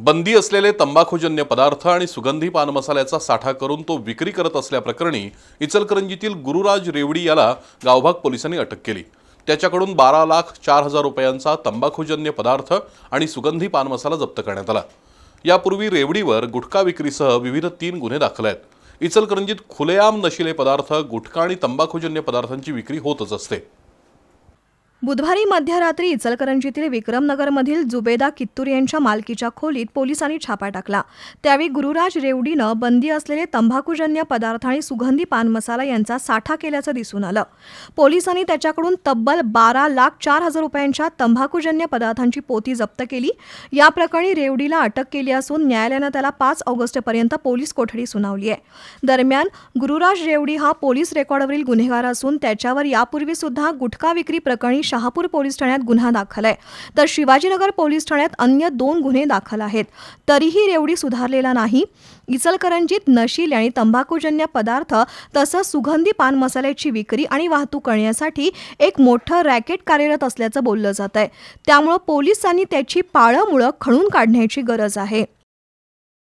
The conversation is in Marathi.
बंदी असलेले तंबाखूजन्य पदार्थ आणि सुगंधी पान मसाल्याचा साठा करून तो विक्री करत असल्याप्रकरणी इचलकरंजीतील गुरुराज रेवडी याला गावभाग पोलिसांनी अटक केली. त्याच्याकडून बारा लाख चार हजार रुपयांचा तंबाखूजन्य पदार्थ आणि सुगंधी पान मसाला जप्त करण्यात आला. यापूर्वी रेवडीवर गुटखा विक्रीसह विविध तीन गुन्हे दाखल आहेत. इचलकरंजीत खुलेआम नशिले पदार्थ गुटखा आणि तंबाखूजन्य पदार्थांची विक्री होतच असते. बुधवारी मध्यरात्री इचलकरंजीतील विक्रमनगरमधील जुबेदा कित्तूर यांच्या मालकीच्या खोलीत पोलिसांनी छापा टाकला. त्यावेळी गुरुराज रेवडीनं बंदी असलेले तंबाखूजन्य पदार्थ आणि सुगंधी पान मसाला यांचा साठा केल्याचं दिसून आलं. पोलिसांनी त्याच्याकडून तब्बल बारा लाख चार हजार रुपयांच्या तंबाखूजन्य पदार्थांची पोती जप्त केली. या प्रकरणी रेवडीला अटक केली असून न्यायालयानं त्याला पाच ऑगस्टपर्यंत पोलीस कोठडी सुनावली आहे. दरम्यान गुरुराज रेवडी हा पोलीस रेकॉर्डवरील गुन्हेगार असून त्याच्यावर यापूर्वी सुद्धा गुटखा विक्री प्रकरणी शहापूर पोलीस ठाण्यात गुन्हा दाखल आहे. तर शिवाजीनगर पोलीस ठाण्यात अन्य दोन गुन्हे दाखल आहेत. तरीही रेवडी सुधारलेला नाही. इचलकरंजीत नशील आणि तंबाखूजन्य पदार्थ तसंच सुगंधी पान मसाल्याची विक्री आणि वाहतूक करण्यासाठी एक मोठं रॅकेट कार्यरत असल्याचं बोललं जात आहे त्यामुळं पोलिसांनी त्याची पाळंमुळं खणून काढण्याची गरज आहे.